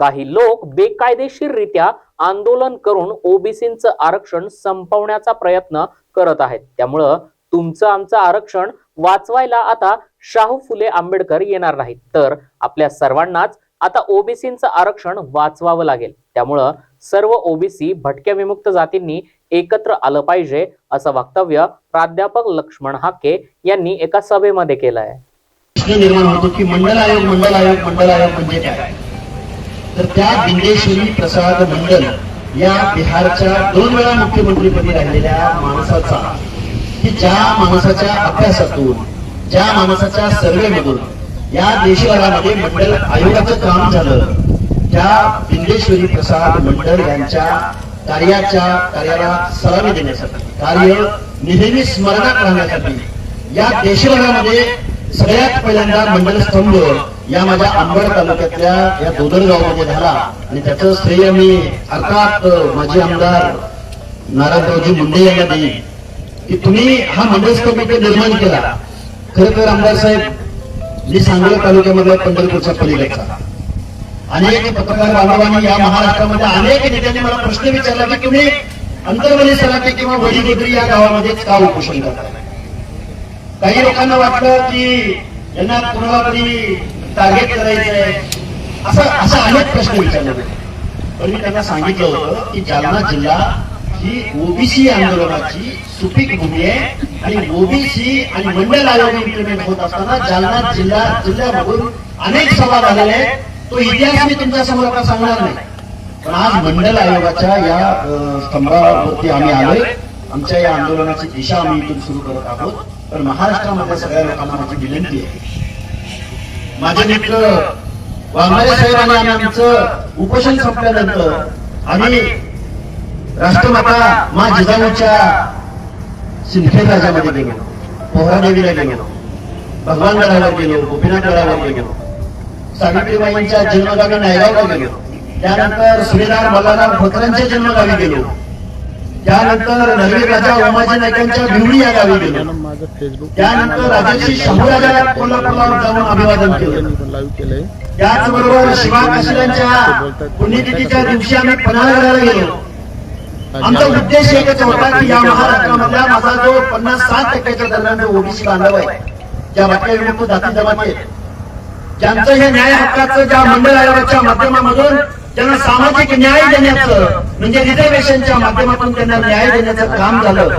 काही लोक बेकायदेशीररित्या आंदोलन करून ओबीसींचं आरक्षण संपवण्याचा प्रयत्न करत आहेत. त्यामुळं तुमचं आमचं आरक्षण वाचवायला आता शाहू फुले आंबेडकर येणार नाहीत. तर आपल्या सर्वांनाच आता ओबीसींचं आरक्षण वाचवावं लागेल. त्यामुळं सर्व ओबीसी भटक्या विमुक्त जातींनी एकत्र आलं पाहिजे असं वक्तव्य प्राध्यापक लक्ष्मण हाके यांनी एका सभेमध्ये केलं आहे प्रश्न निर्माण होतो की मंडल आयोग मंडल आयोग मंडल आयोग म्हणजे काय? तर त्या बिंदेश्वरी प्रसाद मंडल या बिहारच्या दोन वेळा मुख्यमंत्रीपदी राहिलेल्या माणसाचा की ज्या माणसाच्या अभ्यासातून ज्या माणसाच्या सर्वेमधून या देशभरामध्ये मंडल आयोगाचं काम झालं त्या बिंदेश्वरी प्रसाद मंडल यांच्या कार्याच्या कार्याला सलामी देण्यासाठी कार्य नेहमी स्मरणात राहण्यासाठी या देशभरामध्ये सगळ्यात पहिल्यांदा मंडल स्तंभ या माझ्या अंबड तालुक्यातल्या या दोदरगावमध्ये झाला. आणि त्याचं श्रेय मी अर्थात माजी आमदार नारायणरावजी मुंडे यांना देईन. की तुम्ही हा मंडल स्तंभ इथे निर्माण केला. खरं तर आमदार साहेब मी सांगली तालुक्यामधला पंढरपूरच्या पलीकडचा. अनेक पत्रकार बांधवांनी या महाराष्ट्रामध्ये अनेक नेत्यांनी मला प्रश्न विचारला की तुम्ही अंतर्वली सराटे किंवा वडीगोद्री या गावामध्ये का उपोषण करताय? काही लोकांना वाटलं की यांना कुणाला तरी टार्गेट करायचंय. असं असं अनेक प्रश्न विचारले पण मी त्यांना सांगितलं होतं की जालना जिल्हा ही ओबीसी आंदोलनाची सुपीक भूमी आहे आणि ओबीसी आणि मंडल आयोग इम्प्लिमेंट होत असताना जालना जिल्हा जिल्ह्यामधून अनेक सभा झालेल्या आहेत. तो इतिहास मी तुमच्यासमोर आता सांगणार नाही. पण आज मंडल आयोगाच्या या स्तंभावरती आम्ही आलोय. आमच्या या आंदोलनाची दिशा आम्ही इथून सुरू करत आहोत. पण महाराष्ट्रामध्ये सगळ्या लोकांना माझी विनंती आहे. माझे मित्र वाघमारे साहेबांनी आमचं उपोषण संपल्यानंतर आम्ही राष्ट्रमाता मा जिजाऊच्या सिंदखेड राजामध्ये गेलो. पोहरादेवीला गेलो. भगवान गडावर गेलो गोपीनाथ गडावर गेलो. सावित्रीबाईंच्या जन्मगावी नायगावला गेलो. त्यानंतर सुभेदार मल्हारराव खोतरांच्या जन्मगावी गेलो. त्यानंतर नवीन राजा उमाजी नायकांच्या भिवडी या गावी गेलो. माझं फेसबुक त्यानंतर राजर्षी शंभूराजा कोल्हापूरला जाऊन अभिवादन केलं. त्याचबरोबर शिवा काशीरांच्या पुण्यतिथीच्या दिवशी आम्ही पन्हाळगडाला गेलो. आमचा उद्देश एकच होता की या महाराष्ट्रामधला माझा जो पन्नास सात टक्क्याच्या दरम्यान ओबीसी बांधव आहे ज्या भटक्या विमुक्त जाती जमाती ज्यांचं हे न्याय हक्काचं ज्या मंडळ आयोगाच्या माध्यमामधून त्यांना सामाजिक न्याय देण्याचं म्हणजे रिझर्वेशनच्या माध्यमातून त्यांना न्याय देण्याचं काम झालं.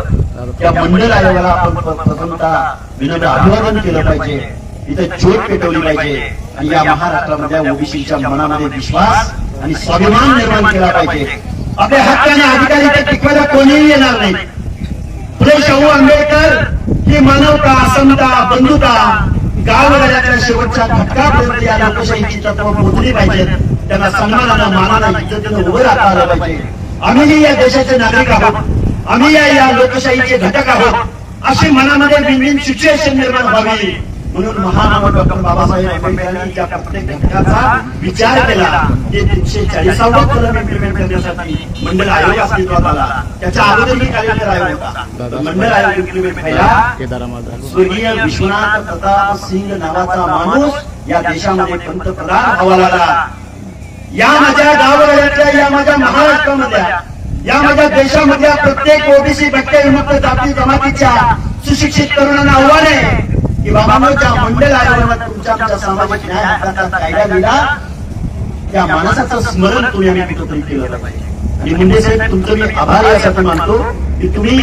त्या मंडळ आयोगाला आपण प- प्रथमतः विनम्र अभिवादन केलं पाहिजे. इथे ज्योत पेटवली पाहिजे. आणि या महाराष्ट्रामध्ये ओबीसीच्या मनामध्ये विश्वास आणि स्वाभिमान निर्माण केला पाहिजे. आपल्या हक्काने अधिकारी ते टिकवायला कोणीही येणार नाही. फुले शाहू आंबेडकर ही मानवता असमता बंधुता गावगाड्याच्या शेवटच्या घटकापर्यंत या लोकशाहीची तत्व पोहोचली पाहिजेत. त्यांना सन्मानाला मानाला इज्जतीनं उभं राहता आलं पाहिजे आम्हीही या देशाचे नागरिक आहोत आम्ही या लोकशाहीचे घटक आहोत अशी मनामध्ये विन सिच्युएशन निर्माण व्हावी. म्हणून महामानव डॉक्टर बाबासाहेब आंबेडकरांनी त्या प्रत्येक घटकाचा विचार केला ते तीनशे चाळीसावं कलम इम्प्लिमेंट करण्यासाठी मंडळ आयोग अस्तित्वात आला. त्याच्या अगोदर मी कार्यकर आयोग होता. तर मंडळ आयोग इम्प्लिमेंट व्हायला स्वर्गीय विश्वनाथ प्रताप सिंग नावाचा माणूस या देशामध्ये पंतप्रधान व्हावा लागला. या माझ्या गावगाड्यातल्या या माझ्या महाराष्ट्रामधल्या या माझ्या देशामधल्या प्रत्येक ओबीसी भटक्या विमुक्त जाती जमातीच्या सुशिक्षित तरुणांना आव्हान आहे की बाबांनो ज्या मंडळ आयोगानं तुमच्या आमच्या सामाजिक न्याय हक्काचा कायदा दिला त्या माणसाचं स्मरण तुम्ही आम्ही कुठंतरी केलं पाहिजे. आणि मुंडे साहेब तुमचं मी आभार यासाठी मानतो की तुम्ही